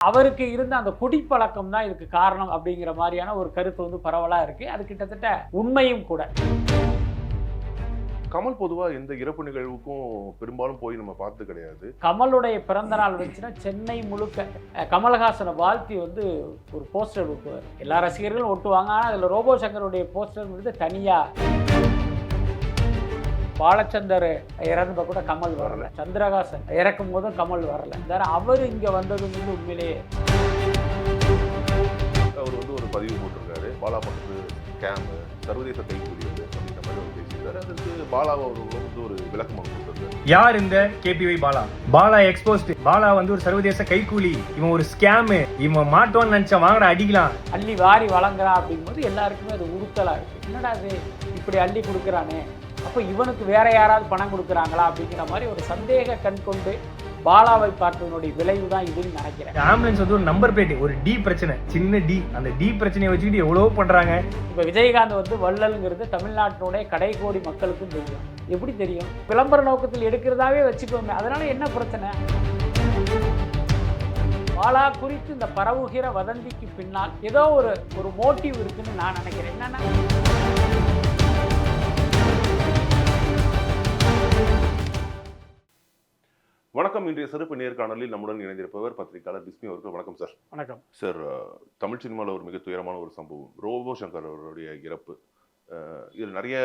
அவருக்கு இருந்த அந்த குடிப்பழக்கம் தான் இதுக்கு காரணம் அப்படிங்கிற மாதிரியான ஒரு கருத்து வந்து பரவலாக இருக்குது அது கிட்டத்தட்ட உண்மையும் கூட. கமல் பொதுவா எந்த இறப்பு நிகழ்வுக்கும் பெரும்பாலும் போய் நம்ம பார்த்தது கிடையாது. கமலுடைய பிறந்த நாள் வந்துச்சுன்னா சென்னை முழுக்க கமலஹாசனை வாழ்த்தி வந்து ஒரு போஸ்டர் ஒட்டுவார் எல்லா ரசிகர்களும் ஒட்டுவாங்க ஆனால் அதில் ரோபோ சங்கருடைய போஸ்டர் வந்து தனியாக பாலச்சந்தர் இறந்தப்ப கூட கமல் வரல. சந்திரகாசன் இறக்கும் போதும் கமல் வரல. வேற அவர் இங்கே வந்தது வந்து உண்மையிலேயே. அவர் வந்து ஒரு பதிவு போட்டிருக்காரு. பாலா பண்றது ஸ்கேம் சர்வதேச கைக்கூலி அது அப்படின்ற மாதிரி அவர் பேசியிருக்காரு. அதற்கு பாலா அவர்களும் வந்து ஒரு விளக்கம் கொடுத்துருக்காரு. யார் இந்த K P Y Bala? Bala exposed Bala வந்து ஒரு சர்வதேச கைக்கூலி. இவன் ஒரு ஸ்கேமு இவன் மாட்டோன்னு நினைச்சா வாங்கடா அடிக்கலாம். அள்ளி வாரி வழங்குறான் அப்படிங்கும்போது எல்லாருக்குமே அது உறுத்தலாக இருக்குது என்னடா அது இப்படி அள்ளி கொடுக்குறானே. அப்போ இவனுக்கு வேற யாராவது பணம் கொடுக்குறாங்களா அப்படிங்கிற மாதிரி ஒரு சந்தேக கண் கொண்டு பாலாவை பார்த்ததனுடைய விளைவு தான் இதுன்னு நினைக்கிறேன். ஆம்புலன்ஸ் வந்து ஒரு நம்பர் பிளேட் ஒரு டி பிரச்சனை சின்ன டி. அந்த டி பிரச்சனையை வச்சுக்கிட்டு எவ்வளவோ பண்றாங்க. இப்போ விஜயகாந்த் வந்து வள்ளல்ங்கிறது தமிழ்நாட்டினுடைய கடைகோடி மக்களுக்கும் தெரியும். எப்படி தெரியும்? விளம்பர நோக்கத்தில் எடுக்கிறதாவே வச்சுக்கோங்க அதனால என்ன பிரச்சனை? பாலா குறித்து இந்த பரவுகிற வதந்திக்கு பின்னால் ஏதோ ஒரு ஒரு மோட்டிவ் இருக்குன்னு நான் நினைக்கிறேன். என்னன்னா வணக்கம் இன்றைய சிறப்பு நேர்காணலில் நம்முடன் இணைந்திருப்பவர் பத்திரிகையாளர் பிஸ்மி அவர்கள். வணக்கம் சார். வணக்கம். சார் தமிழ் சினிமாவில் ஒரு மிக துயரமான ஒரு சம்பவம். ரோபோ சங்கர் அவருடைய இறப்பு. இதில் நிறைய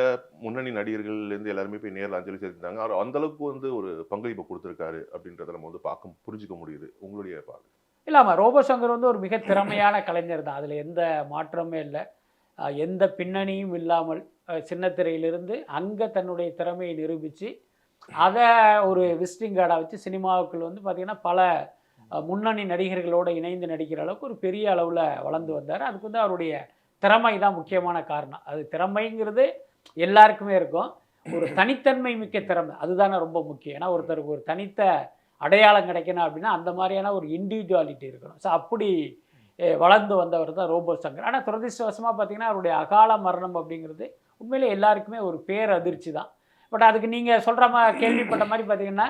முன்னணி நடிகர்கள்லேருந்து எல்லாருமே போய் நேரில் அஞ்சலி செலுத்திருந்தாங்க அவர் அந்த அளவுக்கு வந்து ஒரு பங்களிப்பு கொடுத்துருக்காரு அப்படின்றத நம்ம வந்து பார்க்க புரிஞ்சுக்க முடியுது. உங்களுடைய பார்வை? இல்லாமல் ரோபோ சங்கர் வந்து ஒரு மிக திறமையான கலைஞர் தான். அதில் எந்த மாற்றமே இல்லை. எந்த பின்னணியும் இல்லாமல் சின்ன திரையிலிருந்து அங்கே தன்னுடைய திறமையை நிரூபித்து அதை ஒரு விசிட்டிங் கார்டாக வச்சு சினிமாவுக்குள் வந்து பார்த்திங்கன்னா பல முன்னணி நடிகர்களோடு இணைந்து நடிக்கிற அளவுக்கு ஒரு பெரிய அளவில் வளர்ந்து வந்தார். அதுக்கு வந்து அவருடைய திறமை தான் முக்கியமான காரணம். அது திறமைங்கிறது எல்லாருக்குமே இருக்கும். ஒரு தனித்தன்மை மிக்க திறமை அதுதானே ரொம்ப முக்கியம். ஏன்னா ஒருத்தருக்கு ஒரு தனித்த அடையாளம் கிடைக்கணும் அப்படின்னா அந்த மாதிரியான ஒரு இண்டிவிஜுவாலிட்டி இருக்கணும். ஸோ அப்படி வளர்ந்து வந்தவர் தான் ரோபோ சங்கர். ஆனால் துரதிருஷ்டவசமாக பார்த்தீங்கன்னா அவருடைய அகால மரணம் அப்படிங்கிறது உண்மையிலே எல்லாருக்குமே ஒரு பேர் அதிர்ச்சி தான். பட் அதுக்கு நீங்கள் சொல்கிற மாதிரி கேள்விப்பட்ட மாதிரி பார்த்தீங்கன்னா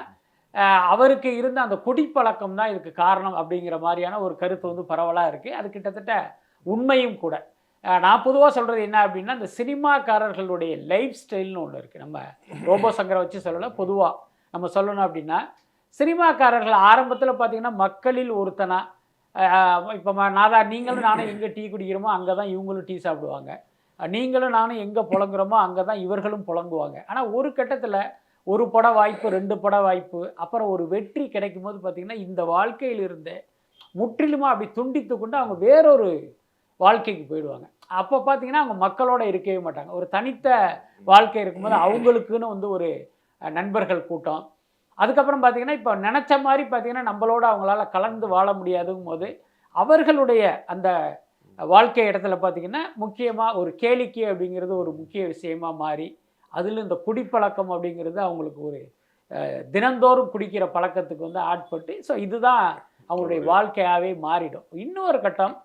அவருக்கு இருந்த அந்த குடிப்பழக்கம் தான் இதுக்கு காரணம் அப்படிங்கிற மாதிரியான ஒரு கருத்து வந்து பரவலாக இருக்குது அது கிட்டத்தட்ட உண்மையும் கூட. நான் பொதுவாக சொல்கிறது என்ன அப்படின்னா இந்த சினிமாக்காரர்களுடைய லைஃப் ஸ்டைல்னு ஒன்று இருக்குது நம்ம ரோபோ சங்கரை வச்சு சொல்லலை பொதுவாக நம்ம சொல்லணும் அப்படின்னா சினிமாக்காரர்கள் ஆரம்பத்தில் பார்த்தீங்கன்னா மக்களில் ஒருத்தனா இப்போ நாதா நீங்களும் நானும் எங்கே டீ குடிக்கிறோமோ அங்கே தான் இவங்களும் டீ சாப்பிடுவாங்க. நீங்களும் நானும் எங்கே புழங்குறோமோ அங்கே தான் இவர்களும் புழங்குவாங்க ஆனால் ஒரு கட்டத்தில் ஒரு பட வாய்ப்பு ரெண்டு பட வாய்ப்பு அப்புறம் ஒரு வெற்றி கிடைக்கும் போது பார்த்திங்கன்னா இந்த வாழ்க்கையிலிருந்து முற்றிலுமாக அப்படி துண்டித்து கொண்டு அவங்க வேறொரு வாழ்க்கைக்கு போயிடுவாங்க. அப்போ பார்த்தீங்கன்னா அவங்க மக்களோட இருக்கவே மாட்டாங்க. ஒரு தனித்த வாழ்க்கை இருக்கும்போது அவங்களுக்குன்னு வந்து ஒரு நண்பர்கள் கூட்டம். அதுக்கப்புறம் பார்த்திங்கன்னா இப்போ நினச்ச மாதிரி பார்த்தீங்கன்னா நம்மளோட அவங்களால கலந்து வாழ முடியாதுங்கும் போது அவர்களுடைய அந்த வாழ்க்கை இடத்துல பார்த்தீங்கன்னா முக்கியமாக ஒரு கேளிக்கை அப்படிங்கிறது ஒரு முக்கிய விஷயமா மாறி அதில் இந்த குடிப்பழக்கம் அப்படிங்கிறது அவங்களுக்கு ஒரு தினந்தோறும் குடிக்கிற பழக்கத்துக்கு வந்து ஆட்பட்டு ஸோ இதுதான் அவங்களுடைய வாழ்க்கையாகவே மாறிடும். இன்னொரு கட்டம்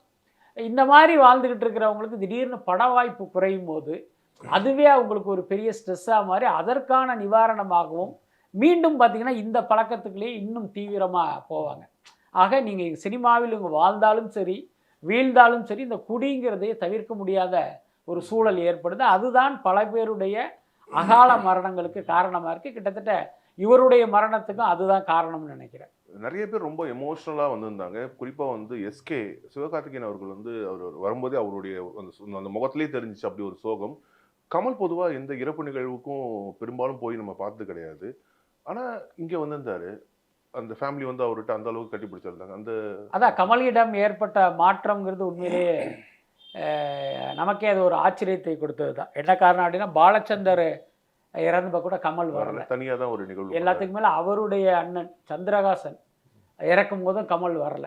இந்த மாதிரி வாழ்ந்துக்கிட்டு இருக்கிறவங்களுக்கு திடீர்னு பட வாய்ப்பு குறையும் போது அதுவே அவங்களுக்கு ஒரு பெரிய ஸ்ட்ரெஸ்ஸாக மாறி அதற்கான நிவாரணமாகவும் மீண்டும் பார்த்தீங்கன்னா இந்த பழக்கத்துக்குள்ளேயே இன்னும் தீவிரமாக போவாங்க. ஆக நீங்கள் சினிமாவில் இங்கே வாழ்ந்தாலும் சரி வீழ்ந்தாலும் சரி இந்த குடிங்கிறதையே தவிர்க்க முடியாத ஒரு சூழல் ஏற்படுது. அதுதான் பல பேருடைய அகால மரணங்களுக்கு காரணமாக இருக்குது கிட்டத்தட்ட இவருடைய மரணத்துக்கும் அதுதான் காரணம்னு நினைக்கிறேன். நிறைய பேர் ரொம்ப எமோஷ்னலாக வந்திருந்தாங்க. குறிப்பாக வந்து எஸ்கே சிவகார்த்திகேயன் அவர்கள் வந்து அவர் வரும்போதே அவருடைய அந்த அந்த முகத்திலே தெரிஞ்சிச்சு அப்படி ஒரு சோகம். கமல் பொதுவாக எந்த இறப்பு நிகழ்வுக்கும் பெரும்பாலும் போய் நம்ம பார்த்தது கிடையாது. ஆனால் இங்கே வந்திருந்தாரு. அந்த ஃபேமிலி வந்து அவர்கிட்ட அந்த அளவுக்கு கட்டி பிடிச்சிருந்தாங்க. அந்த அதான் கமலிடம் ஏற்பட்ட மாற்றம்ங்கிறது உண்மையிலேயே நமக்கே அது ஒரு ஆச்சரியத்தை கொடுத்தது தான் என்ன காரணம் அப்படின்னா பாலச்சந்தர் இறந்தப்ப கூட கமல் வரல. தனியாக தான் ஒரு நிகழ்வு எல்லாத்துக்கு மேலே அவருடைய அண்ணன் சந்திரகாசன் இறக்கும் போதும் கமல் வரல.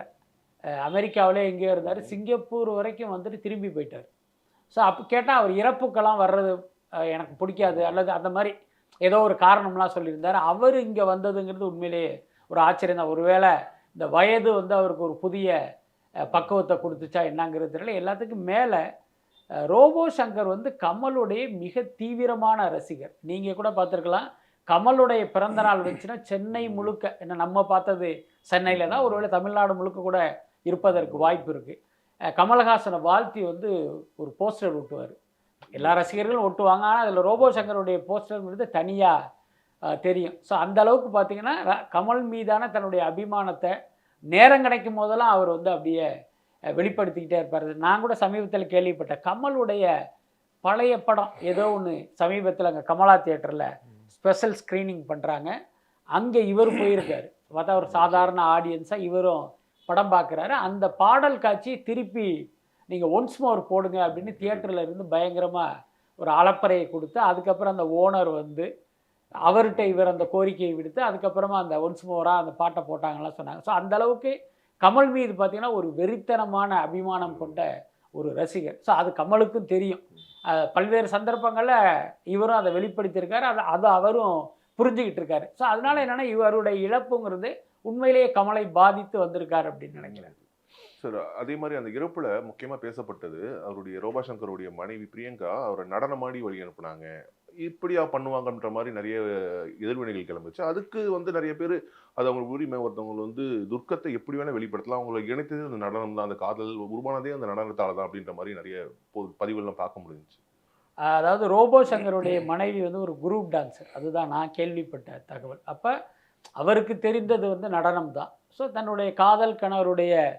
அமெரிக்காவிலே எங்கேயோ இருந்தார். சிங்கப்பூர் வரைக்கும் வந்துட்டு திரும்பி போயிட்டார். ஸோ அப்போ கேட்டால் அவர் இறப்புக்கெல்லாம் வர்றது எனக்கு பிடிக்காது. அல்லது அந்த மாதிரி ஏதோ ஒரு காரணம்லாம் சொல்லியிருந்தார். அவர் இங்கே வந்ததுங்கிறது உண்மையிலேயே ஒரு ஆச்சரியம் தான். ஒருவேளை இந்த வயது வந்து அவருக்கு ஒரு புதிய பக்குவத்தை கொடுத்துச்சா என்னங்கிறது தெரியல. எல்லாத்துக்கும் மேலே ரோபோ சங்கர் வந்து கமலுடைய மிக தீவிரமான ரசிகர். நீங்கள் கூட பார்த்துருக்கலாம். கமலுடைய பிறந்த நாள் வந்துச்சுன்னா சென்னை முழுக்க என்ன நம்ம பார்த்தது சென்னையில் தான். ஒருவேளை தமிழ்நாடு முழுக்க கூட இருப்பதற்கு வாய்ப்பு இருக்குது கமலஹாசனை வாழ்த்தி வந்து ஒரு போஸ்டர் ஒட்டுவார். எல்லா ரசிகர்களும் ஒட்டுவாங்க. ஆனால் அதில் ரோபோ சங்கருடைய போஸ்டர்ங்கிறது தனியாக தெரியும். ஸோ அந்த அளவுக்கு பார்த்தீங்கன்னா கமல் மீதான தன்னுடைய அபிமானத்தை நேரம் கிடைக்கும் போதெல்லாம் அவர் வந்து அப்படியே வெளிப்படுத்திக்கிட்டே இருப்பார். நான் கூட சமீபத்தில் கேள்விப்பட்டேன். கமலுடைய பழைய படம் ஏதோ ஒன்று சமீபத்தில் அங்கே கமலா தியேட்டரில் ஸ்பெஷல் ஸ்க்ரீனிங் பண்ணுறாங்க அங்கே இவர் போயிருக்காரு. பார்த்தா ஒரு சாதாரண ஆடியன்ஸாக இவரும் படம் பார்க்குறாரு அந்த பாடல் காட்சி திருப்பி நீங்கள் ஒன்ஸ் மோர் போடுங்க அப்படின்னு தியேட்டரில் இருந்து பயங்கரமாக ஒரு அலப்பறையை கொடுத்து அதுக்கப்புறம் அந்த ஓனர் வந்து அவர்கிட்ட இவர் அந்த கோரிக்கையை விடுத்து அதுக்கப்புறமா அந்த ஒன்ஸ் மோராக அந்த பாட்டை போட்டாங்கலாம் சொன்னாங்க. ஸோ அந்த அளவுக்கு கமல் மீது பார்த்திங்கன்னா ஒரு வெறித்தனமான அபிமானம் கொண்ட ஒரு ரசிகர். ஸோ அது கமலுக்கும் தெரியும். பல்வேறு சந்தர்ப்பங்களில் இவரும் அதை வெளிப்படுத்தியிருக்காரு. அதை அதை அவரும் புரிஞ்சுக்கிட்டு இருக்காரு. ஸோ அதனால என்னென்னா இவருடைய இழப்புங்கிறது உண்மையிலேயே கமலை பாதித்து வந்திருக்காரு அப்படின்னு நினைக்கிறேன். சார் அதே மாதிரி அந்த இறப்புல முக்கியமாக பேசப்பட்டது அவருடைய ரோபா சங்கருடைய மனைவி பிரியங்கா அவரை நடனமாடி வழி அனுப்புனாங்க. இப்படியா பண்ணுவாங்கன்ற மாதிரி நிறைய எதிர்வினைகள் கிளம்புச்சு. அதுக்கு வந்து நிறைய பேர் அது அவங்க உரிமை ஒருத்தவங்க வந்து துர்க்கத்தை எப்படி வேணால் வெளிப்படுத்தலாம். அவங்களை இணைத்தது அந்த நடனம் தான். அந்த காதல் உருவானதே அந்த நடனத்தால் தான் அப்படின்ற மாதிரி நிறைய பொ- பதிவுகள்லாம் பார்க்க முடிஞ்சுச்சு. அதாவது ரோபோ சங்கருடைய மனைவி வந்து ஒரு குரூப் டான்ஸர். அதுதான் நான் கேள்விப்பட்ட தகவல். அப்போ அவருக்கு தெரிந்தது வந்து நடனம் தான். ஸோ தன்னுடைய காதல் கணவருடைய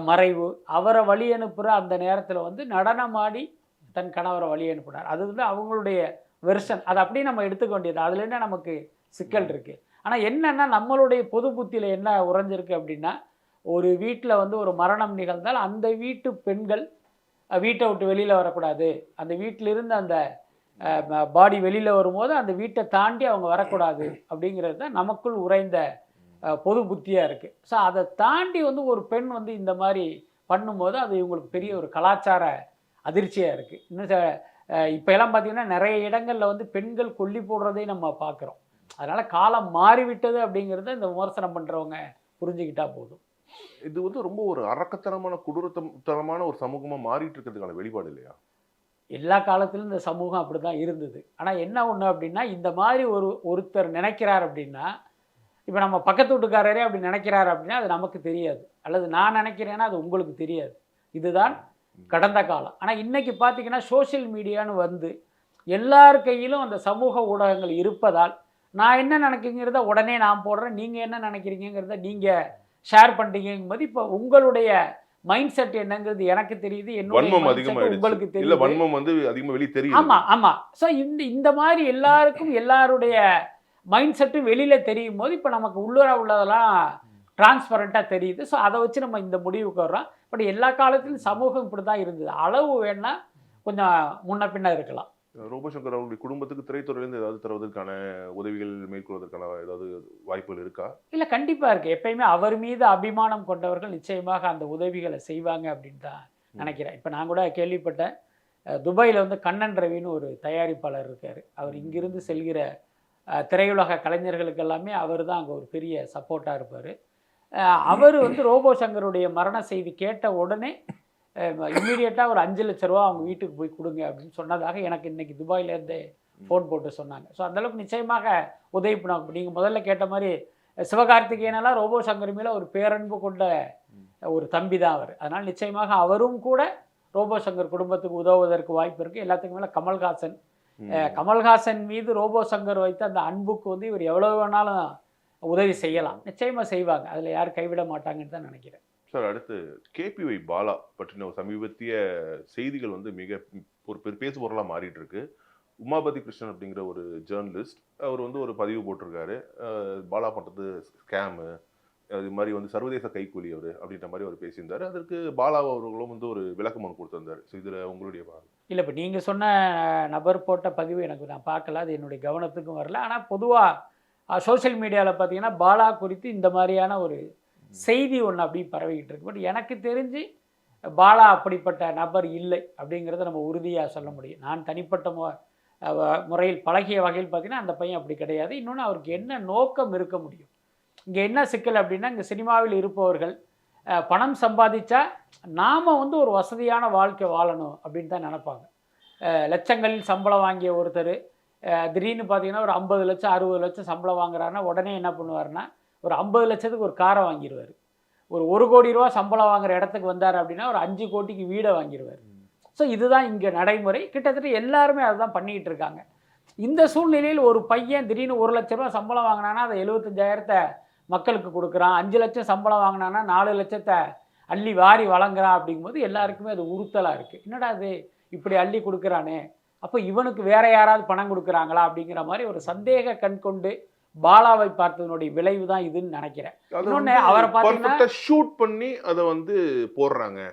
மறைவு அவரை வழி அனுப்புகிற அந்த நேரத்தில் வந்து நடனமாடி தன் கணவரை வழி அனுப்பினார். அது வந்து அவங்களுடைய வெர்ஷன். அதை அப்படியே நம்ம எடுத்துக்க வேண்டியது அதுல என்ன நமக்கு சிக்கல் இருக்குது ஆனால் என்னன்னா நம்மளுடைய பொது புத்தியில் என்ன உறைஞ்சிருக்கு அப்படின்னா ஒரு வீட்டில் வந்து ஒரு மரணம் நிகழ்ந்தால் அந்த வீட்டு பெண்கள் வீட்டை விட்டு வெளியில் வரக்கூடாது. அந்த வீட்டிலிருந்து அந்த பாடி வெளியில் வரும்போது அந்த வீட்டை தாண்டி அவங்க வரக்கூடாது அப்படிங்கிறது தான் நமக்குள் உறைந்த பொது புத்தியாக இருக்குது ஸோ அதை தாண்டி வந்து ஒரு பெண் வந்து இந்த மாதிரி பண்ணும்போது அது இவங்களுக்கு பெரிய ஒரு கலாச்சார அதிர்ச்சியாக இருக்குது இன்னும் இப்ப எல்லாம் பார்த்தீங்கன்னா நிறைய இடங்களில் வந்து பெண்கள் கொல்லி போடுறதை நம்ம பார்க்குறோம் அதனால் காலம் மாறிவிட்டது அப்படிங்கிறத இந்த விமர்சனம் பண்ணுறவங்க புரிஞ்சுக்கிட்டா போதும். இது வந்து ரொம்ப ஒரு அரக்கத்தனமான கொடூரத்தனமான ஒரு சமூகமா மாறிட்டு இருக்கிறதுக்கான வெளிப்பாடு இல்லையா? எல்லா காலத்திலும் இந்த சமூகம் அப்படி தான் இருந்தது. ஆனால் என்ன ஒன்று அப்படின்னா இந்த மாதிரி ஒரு ஒருத்தர் நினைக்கிறார் அப்படின்னா இப்போ நம்ம பக்கத்து வீட்டுக்காரரே அப்படி நினைக்கிறார் அப்படின்னா அது நமக்கு தெரியாது. அல்லது நான் நினைக்கிறேன்னா அது உங்களுக்கு தெரியாது. இதுதான் கடந்த காலம். ஆனால் இன்னைக்கு பார்த்தீங்கன்னா சோஷியல் மீடியான்னு வந்து எல்லார் கையிலும் அந்த சமூக ஊடகங்கள் இருப்பதால் நான் என்ன நினைக்கிறீங்கிறத உடனே நான் போடுறேன். நீங்கள் என்ன நினைக்கிறீங்கிறத நீங்கள் ஷேர் பண்ணுறீங்கும்போது இப்போ உங்களுடைய மைண்ட் செட் என்னங்கிறது எனக்கு தெரியுது. mindset உங்களுக்கு தெரியுது. வன்மம் வந்து அதிகமா வெளியே தெரியுது ஆமா ஆமா. ஸோ இந்த இந்த மாதிரி எல்லாருக்கும் எல்லாருடைய மைண்ட் செட்டும் வெளியில தெரியும் போது இப்போ நமக்கு உள்ளூர உள்ளதெல்லாம் டிரான்ஸ்பரண்ட்டாக தெரியுது. ஸோ அதை வச்சு நம்ம இந்த முடிவுக்கு வர்றோம். பட் எல்லா காலத்திலும் சமூகம் இப்படி தான் இருந்தது. அளவு வேணா கொஞ்சம் முன்ன பின்ன இருக்கலாம். ரோபோசங்கர் அவருடைய குடும்பத்துக்கு திரைத்துறையிலிருந்து ஏதாவது தருவதற்கான உதவிகள் மேற்கொள்வதற்கான ஏதாவது வாய்ப்புகள் இருக்கா? இல்லை கண்டிப்பாக இருக்குது எப்பயுமே அவர் மீது அபிமானம் கொண்டவர்கள் நிச்சயமாக அந்த உதவிகளை செய்வாங்க அப்படின்னு தான் நினைக்கிறேன். இப்போ நான் கூட கேள்விப்பட்டேன். துபாயில வந்து கண்ணன் ரவின்னு ஒரு தயாரிப்பாளர் இருக்கார். அவர் இங்கிருந்து செல்கிற திரையுலக கலைஞர்களுக்கு எல்லாமே அவர் தான் அங்கே ஒரு பெரிய சப்போர்ட்டாக இருப்பார். அவர் வந்து ரோபோ சங்கருடைய மரண செய்தி கேட்ட உடனே இம்மீடியட்டாக ஒரு அஞ்சு லட்ச ரூபா அவங்க வீட்டுக்கு போய் கொடுங்க அப்படின்னு சொன்னதாக எனக்கு இன்னைக்கு துபாயிலேருந்து ஃபோன் போட்டு சொன்னாங்க. ஸோ அந்தளவுக்கு நிச்சயமாக உதவி பண்ணுவாங்க. நீங்கள் முதல்ல கேட்ட மாதிரி சிவகார்த்திகேயனெல்லாம் ரோபோ சங்கர் மேல ஒரு பேரன்பு கொண்ட ஒரு தம்பி தான் அவர். அதனால் நிச்சயமாக அவரும் கூட ரோபோ சங்கர் குடும்பத்துக்கு உதவுவதற்கு வாய்ப்பு இருக்குது எல்லாத்துக்கும் மேலே கமல்ஹாசன் கமல்ஹாசன் மீது ரோபோ சங்கர் வைத்த அந்த அன்புக்கு வந்து இவர் எவ்வளவு வேணாலும் உதவி செய்யலாம். நிச்சயமா செய்வாங்க. அதில் யாரும் கைவிட மாட்டாங்கன்னு தான் நினைக்கிறேன். சார் அடுத்து கேபிஒய் பாலா பற்றின ஒரு சமீபத்திய செய்திகள் வந்து மிக ஒரு பெரு பேசு பொருளா மாறிட்டு இருக்கு உமாபதி கிருஷ்ணன் அப்படிங்கிற ஒரு ஜேர்னலிஸ்ட் அவர் வந்து ஒரு பதிவு போட்டிருக்காரு. பாலா பண்றது ஸ்கேமு. அது மாதிரி வந்து சர்வதேச கைக்கூலி அவர் அப்படின்ற மாதிரி அவர் பேசியிருந்தாரு. அதற்கு பாலா அவர்களும் வந்து ஒரு விளக்கமனு கொடுத்திருந்தாரு. ஸோ இதுல உங்களுடைய பார்வை இல்லை இப்போ நீங்கள் சொன்ன நபர் போட்ட பதிவு எனக்கு நான் பார்க்கல. அது என்னுடைய கவனத்துக்கும் வரல. ஆனால் பொதுவாக சோஷியல் மீடியாவில் பார்த்தீங்கன்னா பாலா குறித்து இந்த மாதிரியான ஒரு செய்தி ஒன்று அப்படி பரவிக்கிட்டு இருக்கு. பட் எனக்கு தெரிஞ்சு பாலா அப்படிப்பட்ட நபர் இல்லை அப்படிங்கிறத நம்ம உறுதியாக சொல்ல முடியும். நான் தனிப்பட்ட மு முறையில் பழகிய வகையில் பார்த்தீங்கன்னா அந்த பையன் அப்படி கிடையாது. இன்னொன்று அவருக்கு என்ன நோக்கம் இருக்க முடியும்? இங்கே என்ன சிக்கல் அப்படின்னா இங்கே சினிமாவில் இருப்பவர்கள் பணம் சம்பாதிச்சா நாம் வந்து ஒரு வசதியான வாழ்க்கை வாழணும் அப்படின்னு தான் நினப்பாங்க. லட்சங்களில் சம்பளம் வாங்கிய ஒருத்தர் திடீர்னு பார்த்தீங்கன்னா ஒரு ஐம்பது லட்சம் அறுபது லட்சம் சம்பளம் வாங்குறாருன்னா உடனே என்ன பண்ணுவாருன்னா ஒரு ஐம்பது லட்சத்துக்கு ஒரு காரை வாங்கிடுவார் ஒரு ஒரு கோடி ரூபா சம்பளம் வாங்குற இடத்துக்கு வந்தார் அப்படின்னா ஒரு அஞ்சு கோடிக்கு வீடை வாங்கிடுவார் ஸோ இதுதான் இங்கே நடைமுறை. கிட்டத்தட்ட எல்லாருமே அதுதான் பண்ணிக்கிட்டு இருக்காங்க. இந்த சூழ்நிலையில் ஒரு பையன் திடீர்னு ஒரு லட்ச ரூபா சம்பளம் வாங்கினானா அதை எழுபத்தஞ்சாயிரத்தை மக்களுக்கு கொடுக்குறான். அஞ்சு லட்சம் சம்பளம் வாங்கினானா நாலு லட்சத்தை அள்ளி வாரி வழங்குறான் அப்படிங்கும்போது எல்லாருக்குமே அது உறுத்தலாக இருக்குது என்னடா அது இப்படி அள்ளி கொடுக்குறானே. அப்போ இவனுக்கு வேற யாராவது பணம் கொடுக்குறாங்களா அப்படிங்கிற மாதிரி ஒரு சந்தேக கண் கொண்டு பாலாவை பார்த்ததனுடைய விளைவு தான் இதுன்னு நினைக்கிறேன். இன்னொன்னு அவரை பார்த்தீங்கன்னா- ஷூட் பண்ணி அதை வந்து போடுறாங்க.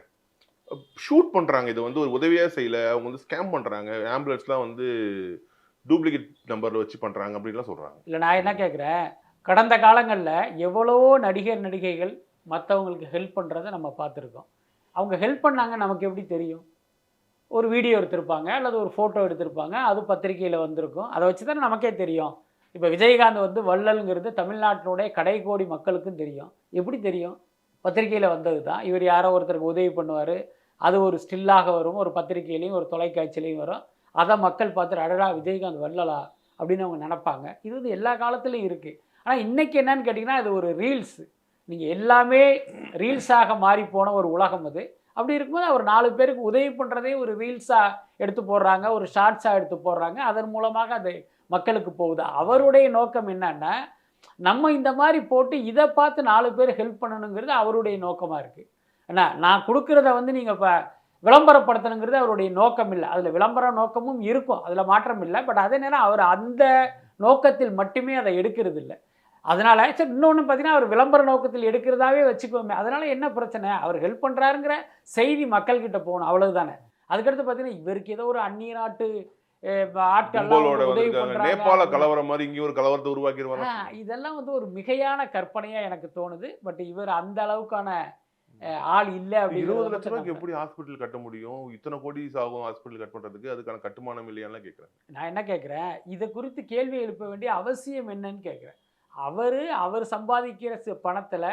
ஷூட் பண்றாங்க. இது வந்து ஒரு உதவியா செய்யல. அவங்க வந்து ஸ்கேம் பண்றாங்க. ஆம்புலன்ஸ்லாம் வந்து டூப்ளிகேட் நம்பர்ல வச்சு பண்றாங்க அப்படின்லாம் சொல்றாங்க. இல்லை நான் என்ன கேட்குறேன் கடந்த காலங்களில் எவ்வளவோ நடிகர் நடிகைகள் மற்றவங்களுக்கு ஹெல்ப் பண்ணுறதை நம்ம பார்த்துருக்கோம். அவங்க ஹெல்ப் பண்ணாங்க நமக்கு எப்படி தெரியும்? ஒரு வீடியோ எடுத்திருப்பாங்க அல்லது ஒரு ஃபோட்டோ எடுத்திருப்பாங்க அது பத்திரிக்கையில் வந்திருக்கும். அதை வச்சு தானே நமக்கே தெரியும். இப்போ விஜயகாந்த் வந்து வள்ளல்ங்கிறது தமிழ்நாட்டினுடைய கடைக்கோடி மக்களுக்கும் தெரியும். எப்படி தெரியும்? பத்திரிக்கையில் வந்தது தான் இவர் யாரோ ஒருத்தருக்கு உதவி பண்ணுவார். அது ஒரு ஸ்டில்லாக வரும் ஒரு பத்திரிக்கையிலையும் ஒரு தொலைக்காட்சியிலையும் வரும். அதை மக்கள் பார்த்துட்டு அடடா விஜயகாந்த் வள்ளலா அப்படின்னு அவங்க நினைப்பாங்க. இது வந்து எல்லா காலத்துலேயும் இருக்குது ஆனால் இன்றைக்கி என்னன்னு கேட்டிங்கன்னா அது ஒரு ரீல்ஸ். நீங்கள் எல்லாமே ரீல்ஸாக மாறி போன ஒரு உலகம் அது. அப்படி இருக்கும்போது அவர் நாலு பேருக்கு உதவி பண்ணுறதே ஒரு ரீல்ஸாக எடுத்து போடுறாங்க ஒரு ஷார்ட்ஸாக எடுத்து போடுறாங்க. அதன் மூலமாக அது மக்களுக்கு போகுது. அவருடைய நோக்கம் என்னன்னா நம்ம இந்த மாதிரி போட்டு இதை பார்த்து நாலு பேர் ஹெல்ப் பண்ணணுங்கிறது அவருடைய நோக்கமாக இருக்குது என்ன நான் கொடுக்குறத வந்து நீங்கள் இப்போ விளம்பரப்படுத்தணுங்கிறது அவருடைய நோக்கம் இல்லை. அதில் விளம்பர நோக்கமும் இருக்கும். அதில் மாற்றம் இல்லை. பட் அதே நேரம் அவர் அந்த நோக்கத்தில் மட்டுமே அதை எடுக்கிறது இல்லை அதனால சரி இன்னொன்று பார்த்தீங்கன்னா அவர் விளம்பர நோக்கத்தில் எடுக்கிறதாவே வச்சுக்கோமே. அதனால என்ன பிரச்சனை? அவர் ஹெல்ப் பண்ணுறாருங்கிற செய்தி மக்கள்கிட்ட போகணும். அவ்வளவுதானே. அதுக்கடுத்து பார்த்தீங்கன்னா இவருக்கு ஏதோ ஒரு அந்நிய நாட்டு நேபாள. கலவரம் மாதிரி இங்கேயும் ஒரு கலவரத்தை உருவாக்கிடுவாங்க இதெல்லாம் வந்து ஒரு மிகையான கற்பனையா எனக்கு தோணுது. பட் இவர் அந்த அளவுக்கான ஆள் இல்லை இருபது லட்சம் ரூபாய்க்கு எப்படி ஹாஸ்பிட்டல் கட்ட முடியும்? இத்தனை கோடி ஆகும் ஹாஸ்பிட்டல் கட் பண்றதுக்கு அதுக்கான கட்டுமானம் இல்லையான்னு கேட்கறேன் நான் என்ன கேட்குறேன் இதை குறித்து கேள்வி எழுப்ப வேண்டிய அவசியம் என்னன்னு கேட்குறேன் அவர் அவர் சம்பாதிக்கிற பணத்தில்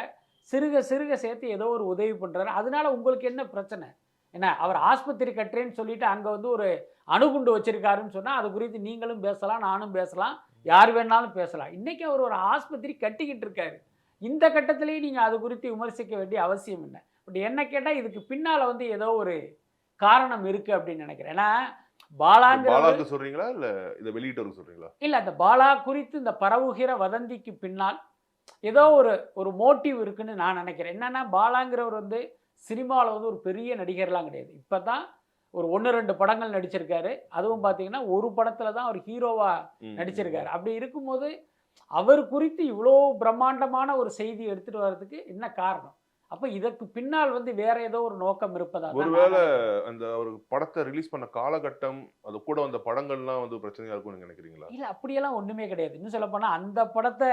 சிறுக சிறுக சேர்த்து ஏதோ ஒரு உதவி பண்ணுறாரு அதனால உங்களுக்கு என்ன பிரச்சனை? என்ன அவர் ஆஸ்பத்திரி கட்டுறேன்னு சொல்லிட்டு அங்கே வந்து ஒரு அணுகுண்டு வச்சிருக்காருன்னு சொன்னால் அது குறித்து நீங்களும் பேசலாம் நானும் பேசலாம் யார் வேணாலும் பேசலாம். இன்றைக்கி அவர் ஒரு ஆஸ்பத்திரி கட்டிக்கிட்டு இருக்காரு. இந்த கட்டத்திலேயே நீங்கள் அது குறித்து விமர்சிக்க வேண்டிய அவசியம் என்ன? பட் என்ன கேட்டால் இதுக்கு பின்னால் வந்து ஏதோ ஒரு காரணம் இருக்குது அப்படின்னு நினைக்கிறேன். ஏன்னா பாலாங்கிற பாலாக்கு சொல்றீங்களா? இல்ல இதை வெளியிட்டவருக்கு சொல்றீங்களா? இல்லை அந்த பாலா குறித்து இந்த பரவுகிற வதந்திக்கு பின்னால் ஏதோ ஒரு ஒரு மோட்டிவ் இருக்குன்னு நான் நினைக்கிறேன். என்னன்னா பாலாங்கிறவர் வந்து சினிமாவில் வந்து ஒரு பெரிய நடிகர்லாம் கிடையாது. இப்போ தான் ஒரு ஒன்று ரெண்டு படங்கள் நடிச்சிருக்காரு. அதுவும் பார்த்தீங்கன்னா ஒரு படத்தில் தான் அவர் ஹீரோவாக. நடிச்சிருக்காரு. அப்படி இருக்கும்போது அவர் குறித்து இவ்வளோ பிரம்மாண்டமான ஒரு செய்தி எடுத்துகிட்டு வர்றதுக்கு என்ன காரணம்? அப்போ இதற்கு பின்னால் வந்து வேற ஏதோ ஒரு நோக்கம் இருப்பதா ஒருவேளை அந்த ஒரு படத்தை ரிலீஸ் பண்ண காலகட்டம் அது கூட வந்த படங்கள்லாம் வந்து பிரச்சனையா இருக்கும்னு நீங்க நினைக்கிறீங்களா? இல்லை அப்படியெல்லாம் ஒன்றுமே கிடையாது. இன்னும் சொல்ல போனால் அந்த படத்தை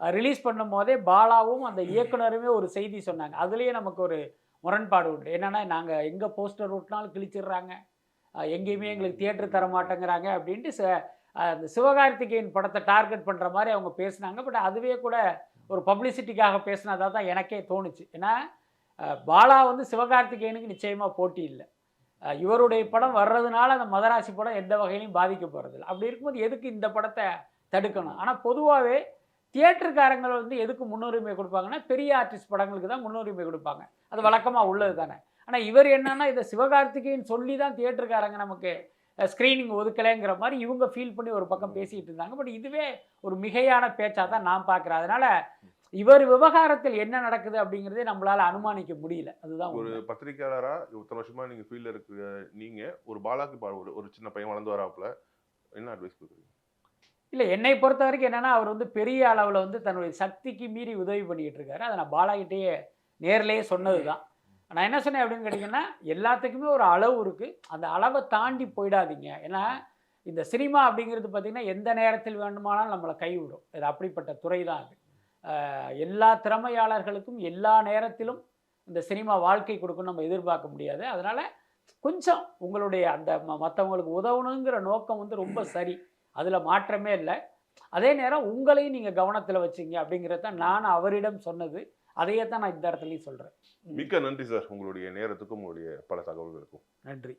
ரிலீஸ் பண்ணும் போதே பாலாவும் அந்த இயக்குனருமே ஒரு செய்தி சொன்னாங்க. அதுலேயே நமக்கு ஒரு முரண்பாடு உண்டு. என்னன்னா நாங்கள் எங்கே போஸ்டர் விட்டினாலும் கிழிச்சிடுறாங்க. எங்கேயுமே எங்களுக்கு தியேட்டர் தர மாட்டேங்கிறாங்க அப்படின்ட்டு அந்த சிவகார்த்திகேயன் படத்தை டார்கெட் பண்ணுற மாதிரி அவங்க பேசுனாங்க. பட் அதுவே கூட ஒரு பப்ளிசிட்டிக்காக பேசினதாக தான் எனக்கே தோணுச்சு. ஏன்னா பாலா வந்து சிவகார்த்திகேயனுக்கு நிச்சயமாக போட்டி இல்லை. இவருடைய படம் வர்றதுனால அந்த மதராசி படம் எந்த வகையிலையும் பாதிக்க போகிறதில்ல அப்படி இருக்கும்போது எதுக்கு இந்த படத்தை தடுக்கணும்? ஆனால் பொதுவாகவே தியேட்டருக்காரங்கள் வந்து எதுக்கு முன்னுரிமை கொடுப்பாங்கன்னா பெரிய ஆர்டிஸ்ட் படங்களுக்கு தான் முன்னுரிமை கொடுப்பாங்க. அது வழக்கமாக உள்ளது தானே. ஆனால் இவர் என்னன்னா இதை சிவகார்த்திகேயன் சொல்லி தான் தியேட்டருக்காரங்க நமக்கு ஸ்க்ரீனிங் ஒதுக்கலைங்கிற மாதிரி இவங்க ஃபீல் பண்ணி ஒரு பக்கம் பேசிகிட்டு இருந்தாங்க. பட் இதுவே ஒரு மிகையான பேச்சாக தான் நான் பார்க்குறேன். அதனால் இவர் விவகாரத்தில் என்ன நடக்குது அப்படிங்கிறதே நம்மளால் அனுமானிக்க முடியல. அதுதான் ஒரு உண்மை. பத்திரிக்கையாளரா இத்தனை வருஷமா நீங்க ஃபீல்ட்ல இருக்கிற நீங்க ஒரு பாலாக்கு ஒரு ஒரு சின்ன பையன் வளர்ந்து வராப்புல என்ன அட்வைஸ் கொடுக்குறீங்க? இல்லை என்னை பொறுத்த வரைக்கும் என்னன்னா அவர் வந்து பெரிய அளவில் வந்து தன்னுடைய சக்திக்கு மீறி உதவி பண்ணிக்கிட்டு இருக்காரு. அதை நான் பாலாகிட்டேயே நேர்லயே சொன்னது தான் நான் என்ன சொன்னேன் அப்படின்னு கேட்டிங்கன்னா எல்லாத்துக்குமே ஒரு அளவு இருக்குது அந்த அளவை தாண்டி போயிடாதீங்க. ஏன்னா இந்த சினிமா அப்படிங்கிறது பார்த்திங்கன்னா எந்த நேரத்தில் வேண்டுமானாலும் நம்மளை கைவிடும். இது அப்படிப்பட்ட துறை தான் அது. எல்லா திறமையாளர்களுக்கும் எல்லா நேரத்திலும் இந்த சினிமா வாழ்க்கை கொடுக்கும்னு நம்ம எதிர்பார்க்க முடியாது. அதனால் கொஞ்சம் உங்களுடைய அந்த மற்றவங்களுக்கு உதவணுங்கிற நோக்கம் வந்து ரொம்ப சரி. அதில் மாற்றமே இல்லை. அதே நேரம் உங்களையும் நீங்கள் கவனத்தில் வச்சிங்க அப்படிங்கிறத நான் அவரிடம் சொன்னது. அதையே தான் நான் இந்த இடத்துலையும் சொல்கிறேன் மிக்க நன்றி சார் உங்களுடைய நேரத்துக்கும் உங்களுடைய பல தகவல்களுக்கும். நன்றி.